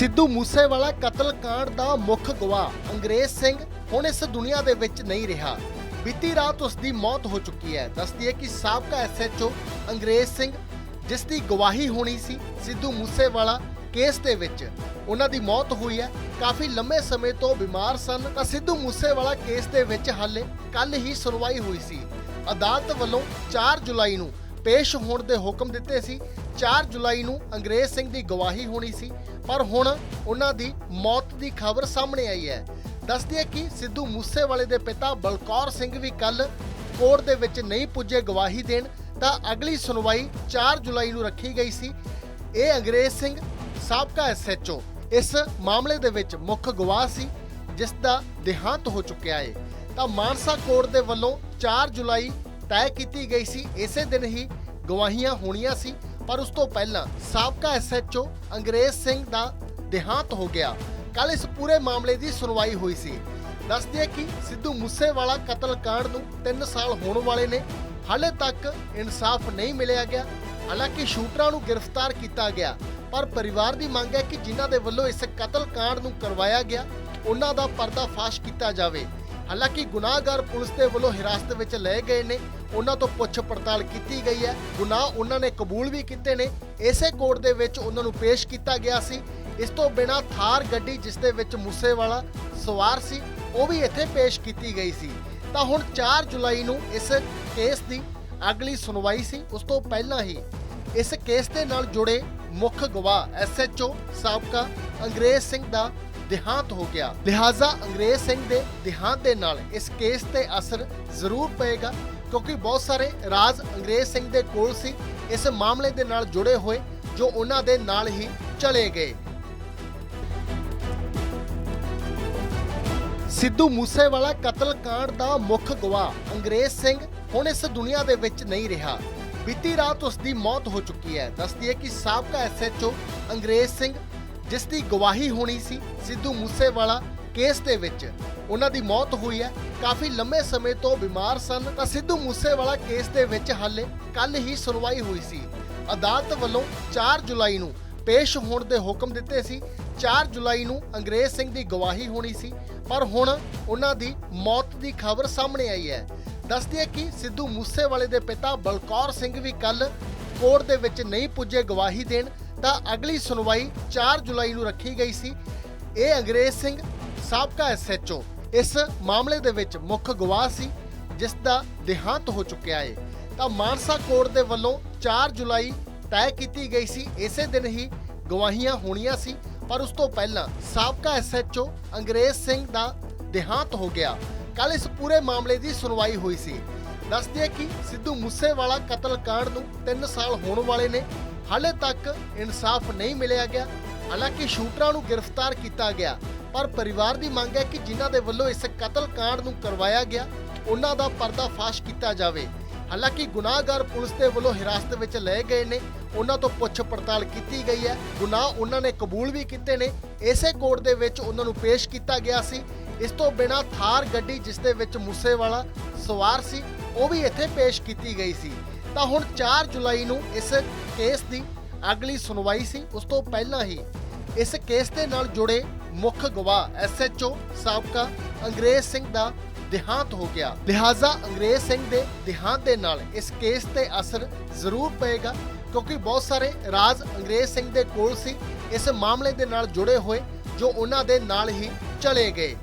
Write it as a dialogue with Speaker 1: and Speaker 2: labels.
Speaker 1: ਸਿੱਧੂ ਮੂਸੇਵਾਲਾ ਕਤਲकांड ਦਾ ਮੁੱਖ ਗਵਾਹ ਅੰਗਰੇਜ਼ ਸਿੰਘ ਹੁਣ ਇਸ ਦੁਨੀਆ ਦੇ ਵਿੱਚ ਨਹੀਂ ਰਿਹਾ। ਬੀਤੀ ਰਾਤ ਉਸ ਦੀ ਮੌਤ ਹੋ ਚੁੱਕੀ ਹੈ। ਦੱਸਦੀ ਹੈ ਕਿ ਸਾਬਕਾ ਐਸਐਚਓ ਅੰਗਰੇਜ਼ ਸਿੰਘ, ਜਿਸ ਦੀ ਗਵਾਹੀ ਹੋਣੀ ਸੀ ਸਿੱਧੂ ਮੂਸੇਵਾਲਾ ਕੇਸ ਦੇ ਵਿੱਚ, ਉਹਨਾਂ ਦੀ ਮੌਤ ਹੋਈ ਹੈ। ਕਾਫੀ ਲੰਮੇ ਸਮੇਂ ਤੋਂ ਬਿਮਾਰ ਸਨ। ਤਾਂ ਸਿੱਧੂ ਮੂਸੇਵਾਲਾ ਕੇਸ ਦੇ ਵਿੱਚ ਹਾਲੇ ਕੱਲ ਹੀ ਸੁਣਵਾਈ ਹੋਈ ਸੀ। ਅਦਾਲਤ ਵੱਲੋਂ 4 ਜੁਲਾਈ ਨੂੰ ਪੇਸ਼ ਹੋਣ ਦੇ ਹੁਕਮ ਦਿੱਤੇ ਸੀ। 4 ਜੁਲਾਈ ਨੂੰ ਅੰਗਰੇਜ਼ ਸਿੰਘ ਦੀ ਗਵਾਹੀ ਹੋਣੀ ਸੀ, ਪਰ ਹੁਣ ਉਹਨਾਂ ਦੀ ਮੌਤ ਦੀ ਖਬਰ ਸਾਹਮਣੇ ਆਈ ਹੈ। ਦੱਸਦੀ ਹੈ ਕਿ ਸਿੱਧੂ ਮੂਸੇਵਾਲੇ ਦੇ ਪਿਤਾ ਬਲਕੌਰ ਸਿੰਘ ਵੀ ਕੱਲ ਕੋਰਟ ਦੇ ਵਿੱਚ ਨਹੀਂ ਪੁੱਜੇ ਗਵਾਹੀ ਦੇਣ, ਤਾਂ ਅਗਲੀ ਸੁਣਵਾਈ 4 ਜੁਲਾਈ ਨੂੰ ਰੱਖੀ ਗਈ ਸੀ। ਇਹ ਅੰਗਰੇਜ਼ ਸਿੰਘ ਸਾਬਕਾ ਐਸਐਚਓ ਇਸ ਮਾਮਲੇ ਦੇ ਵਿੱਚ ਮੁੱਖ ਗਵਾਹ ਸੀ, ਜਿਸ ਦਾ ਦੇਹਾਂਤ ਹੋ ਚੁੱਕਿਆ ਹੈ ਤਾਂ ਮਾਨਸਾ ਕੋਰਟ ਦੇ ਵੱਲੋਂ 4 ਜੁਲਾਈ ਤੈਅ ਕੀਤੀ ਗਈ ਸੀ, ਇਸੇ ਦਿਨ ਹੀ ਗਵਾਹੀਆਂ ਹੋਣੀਆਂ ਸੀ। ਪਰ ਉਸ ਤੋਂ ਪਹਿਲਾਂ ਸਾਬਕਾ ਐਸਐਚਓ ਅੰਗਰੇਜ਼ ਸਿੰਘ ਦਾ ਦੇਹਾਂਤ ਹੋ ਗਿਆ। ਕੱਲ ਇਸ ਪੂਰੇ ਮਾਮਲੇ ਦੀ ਸੁਣਵਾਈ ਹੋਈ ਸੀ। ਦੱਸਦੀ ਕਿ ਸਿੱਧੂ ਮੂਸੇਵਾਲਾ ਕਤਲकांड ਨੂੰ 3 ਸਾਲ ਹੋਣ ਵਾਲੇ ਨੇ। ਹਾਲੇ ਤੱਕ ਇਨਸਾਫ ਨਹੀਂ ਮਿਲਿਆ ਗਿਆ। ਹਾਲਾਂਕਿ ਸ਼ੂਟਰਾਂ ਨੂੰ ਗ੍ਰਿਫਤਾਰ ਕੀਤਾ ਗਿਆ। ਪਰ ਪਰਿਵਾਰ ਦੀ ਮੰਗ ਹੈ ਕਿ ਜਿਨ੍ਹਾਂ ਦੇ ਵੱਲੋਂ ਇਸ ਕਤਲकांड ਨੂੰ ਕਰਵਾਇਆ ਗਿਆ, ਉਹਨਾਂ ਦਾ ਪਰਦਾ ਫਾਸ਼ ਕੀਤਾ ਜਾਵੇ। ਹਾਲਾਂਕਿ ਗੁਨਾਹਗਾਰ ਪੁਲਿਸ ਦੇ ਵੱਲੋਂ ਹਿਰਾਸਤ ਵਿੱਚ ਲਏ ਗਏ ਨੇ, ਉਹਨਾਂ ਤੋਂ ਪੁੱਛ ਪੜਤਾਲ ਕੀਤੀ ਗਈ ਹੈ। ਗੁਨਾਹ ਉਹਨਾਂ ਨੇ ਕਬੂਲ ਵੀ ਕੀਤੇ ਨੇ। ਇਸੇ ਕੋਰਟ ਦੇ ਵਿੱਚ ਉਹਨਾਂ ਨੂੰ ਪੇਸ਼ ਕੀਤਾ ਗਿਆ ਸੀ। ਇਸ ਤੋਂ ਬਿਨਾਂ ਥਾਰ ਗੱਡੀ ਜਿਸ ਦੇ ਵਿੱਚ ਮੂਸੇਵਾਲਾ ਸਵਾਰ ਸੀ, ਉਹ ਵੀ ਇੱਥੇ ਪੇਸ਼ ਕੀਤੀ ਗਈ ਸੀ। ਤਾਂ ਹੁਣ 4 ਜੁਲਾਈ ਨੂੰ ਇਸ ਕੇਸ ਦੀ ਅਗਲੀ ਸੁਣਵਾਈ ਸੀ। ਉਸ ਤੋਂ ਪਹਿਲਾਂ ਹੀ ਇਸ ਕੇਸ ਦੇ ਨਾਲ ਜੁੜੇ ਮੁੱਖ ਗਵਾਹ ਐਸਐਚਓ ਸਾਬਕਾ ਅੰਗਰੇਜ਼ ਸਿੰਘ ਦਾ ਦੇਹਾਂਤ ਹੋ ਗਿਆ। ਲਿਹਾਜ਼ਾ ਅੰਗਰੇਜ਼ ਸਿੰਘ ਦੇ ਦੇਹਾਂਤ ਦੇ ਨਾਲ ਇਸ ਕੇਸ ਤੇ ਅਸਰ ਜ਼ਰੂਰ ਪਏਗਾ, ਕਿਉਂਕਿ ਬਹੁਤ ਸਾਰੇ ਰਾਜ਼ ਅੰਗਰੇਜ਼ ਸਿੰਘ ਦੇ ਕੋਲ ਸੀ, ਇਸ ਮਾਮਲੇ ਦੇ ਨਾਲ ਜੁੜੇ ਹੋਏ, ਜੋ ਉਹਨਾਂ ਦੇ ਨਾਲ ਹੀ ਚਲੇ ਗਏ। ਸਿੱਧੂ ਮੂਸੇਵਾਲਾ ਕਤਲकांड ਦਾ ਮੁੱਖ ਗਵਾਹ ਅੰਗਰੇਜ਼ ਸਿੰਘ ਹੁਣ ਇਸ ਦੁਨੀਆ ਦੇ ਵਿੱਚ ਨਹੀਂ ਰਿਹਾ। ਬੀਤੀ ਰਾਤ ਉਸ ਦੀ ਮੌਤ ਹੋ ਚੁੱਕੀ ਹੈ। ਦੱਸਦੀ ਹੈ ਕਿ ਸਾਬਕਾ ਐਸਐਚਓ ਅੰਗਰੇਜ਼ ਸਿੰਘ ਜਿਸ ਦੀ ਗਵਾਹੀ ਹੋਣੀ ਸੀ ਸਿੱਧੂ ਮੂਸੇਵਾਲਾ ਕੇਸ ਦੇ ਵਿੱਚ। ਉਹਨਾਂ ਦੀ ਮੌਤ ਹੋਈ ਹੈ। ਕਾਫੀ ਲੰਮੇ ਸਮੇਂ ਤੋਂ ਬਿਮਾਰ ਸਨ। ਤਾਂ ਸਿੱਧੂ ਮੂਸੇਵਾਲਾ ਕੇਸ ਦੇ ਵਿੱਚ ਹਾਲੇ ਕੱਲ ਹੀ ਸੁਣਵਾਈ ਹੋਈ ਸੀ। ਅਦਾਲਤ ਵੱਲੋਂ 4 ਜੁਲਾਈ ਨੂੰ ਪੇਸ਼ ਹੋਣ ਦੇ ਹੁਕਮ ਦਿੱਤੇ ਸੀ। 4 ਜੁਲਾਈ ਨੂੰ ਅੰਗਰੇਜ਼ ਸਿੰਘ ਦੀ ਗਵਾਹੀ ਹੋਣੀ ਸੀ। ਪਰ ਹੁਣ ਉਹਨਾਂ ਦੀ ਮੌਤ ਦੀ ਖਬਰ ਸਾਹਮਣੇ ਆਈ ਹੈ। ਦੱਸਦੀ ਹੈ ਕਿ ਸਿੱਧੂ ਮੂਸੇਵਾਲੇ ਦੇ ਪਿਤਾ ਬਲਕੌਰ ਸਿੰਘ ਵੀ ਕੱਲ ਕੋਰਟ ਦੇ ਵਿੱਚ ਨਹੀਂ ਪੁੱਜੇ ਗਵਾਹੀ ਦੇਣ ਤਾਂ ਅਗਲੀ ਸੁਣਵਾਈ 4 ਜੁਲਾਈ ਨੂੰ ਰੱਖੀ ਗਈ ਸੀ। ਇਹ ਅੰਗਰੇਜ਼ ਸਿੰਘ ਸਾਬਕਾ ਐਸਐਚਓ ਇਸ ਮਾਮਲੇ ਦੇ ਵਿੱਚ ਮੁੱਖ ਗਵਾਹ ਸੀ, ਜਿਸ ਦਾ ਦੇਹਾਂਤ ਹੋ ਚੁੱਕਿਆ ਹੈ ਤਾਂ ਮਾਨਸਾ ਕੋਰਟ ਦੇ ਵੱਲੋਂ 4 ਜੁਲਾਈ ਤੈਅ ਕੀਤੀ ਗਈ ਸੀ। ਇਸੇ ਦਿਨ ਹੀ ਗਵਾਹੀਆਂ ਹੋਣੀਆਂ ਸੀ, ਪਰ ਉਸ ਤੋਂ ਪਹਿਲਾਂ ਸਾਬਕਾ ਐਸਐਚਓ ਅੰਗਰੇਜ਼ ਸਿੰਘ ਦਾ ਦੇਹਾਂਤ ਹੋ ਗਿਆ। ਕੱਲ ਇਸ ਪੂਰੇ ਮਾਮਲੇ ਦੀ ਸੁਣਵਾਈ ਹੋਈ ਸੀ। ਦੱਸਦੇ ਕਿ ਸਿੱਧੂ ਮੂਸੇਵਾਲਾ ਕਤਲ ਕਾਂਡ ਨੂੰ 3 ਸਾਲ ਹੋਣ ਵਾਲੇ ਨੇ। ਹਾਲੇ ਤੱਕ ਇਨਸਾਫ ਨਹੀਂ ਮਿਲਿਆ ਗਿਆ। ਹਾਲਾਂਕਿ ਸ਼ੂਟਰਾਂ ਨੂੰ ਗ੍ਰਿਫਤਾਰ ਕੀਤਾ ਗਿਆ, ਪਰ ਪਰਿਵਾਰ ਦੀ ਮੰਗ ਹੈ ਕਿ ਜਿਨ੍ਹਾਂ ਦੇ ਵੱਲੋਂ ਇਸ ਕਤਲकांड ਨੂੰ ਕਰਵਾਇਆ ਗਿਆ, ਉਹਨਾਂ ਦਾ ਪਰਦਾਫਾਸ਼ ਕੀਤਾ ਜਾਵੇ। ਹਾਲਾਂਕਿ ਗੁਨਾਹਗਾਰ ਪੁਲਿਸ ਦੇ ਵੱਲੋਂ ਹਿਰਾਸਤ ਵਿੱਚ ਲਏ ਗਏ ਨੇ, ਉਹਨਾਂ ਤੋਂ ਪੁੱਛ ਪੜਤਾਲ ਕੀਤੀ ਗਈ ਹੈ। ਗੁਨਾਹ ਉਹਨਾਂ ਨੇ ਕਬੂਲ ਵੀ ਕੀਤੇ ਨੇ, ਇਸੇ ਕੋਰਟ ਦੇ ਵਿੱਚ ਉਹਨਾਂ ਨੂੰ ਪੇਸ਼ ਕੀਤਾ ਗਿਆ ਸੀ। ਇਸ ਤੋਂ ਬਿਨਾਂ ਥਾਰ ਗੱਡੀ ਜਿਸ ਦੇ ਵਿੱਚ ਮੂਸੇਵਾਲਾ ਸਵਾਰ ਸੀ, ਉਹ ਵੀ ਇੱਥੇ ਪੇਸ਼ ਕੀਤੀ ਗਈ ਸੀ। ਤਾਂ ਹੁਣ 4 ਜੁਲਾਈ ਨੂੰ ਇਸ ਕੇਸ ਦੀ ਅਗਲੀ ਸੁਣਵਾਈ ਸੀ, ਉਸ ਤੋਂ ਪਹਿਲਾਂ ਹੀ ਇਸ ਕੇਸ ਦੇ ਨਾਲ ਜੁੜੇ ਮੁੱਖ ਗਵਾਹ ਐਸਐਚਓ ਸਾਬਕਾ ਅੰਗਰੇਜ਼ ਸਿੰਘ ਦਾ ਦੇਹਾਂਤ ਹੋ ਗਿਆ। ਲਿਹਾਜ਼ਾ ਅੰਗਰੇਜ਼ ਸਿੰਘ ਦੇ ਦੇਹਾਂਤ ਦੇ ਨਾਲ ਇਸ ਕੇਸ ਤੇ ਅਸਰ ਜ਼ਰੂਰ ਪਏਗਾ, ਕਿਉਂਕਿ ਬਹੁਤ ਸਾਰੇ ਰਾਜ਼ ਅੰਗਰੇਜ਼ ਸਿੰਘ ਦੇ ਕੋਲ ਸੀ, ਇਸ ਮਾਮਲੇ ਦੇ ਨਾਲ ਜੁੜੇ ਹੋਏ, ਜੋ ਉਹਨਾਂ ਦੇ ਨਾਲ ਹੀ ਚਲੇ ਗਏ।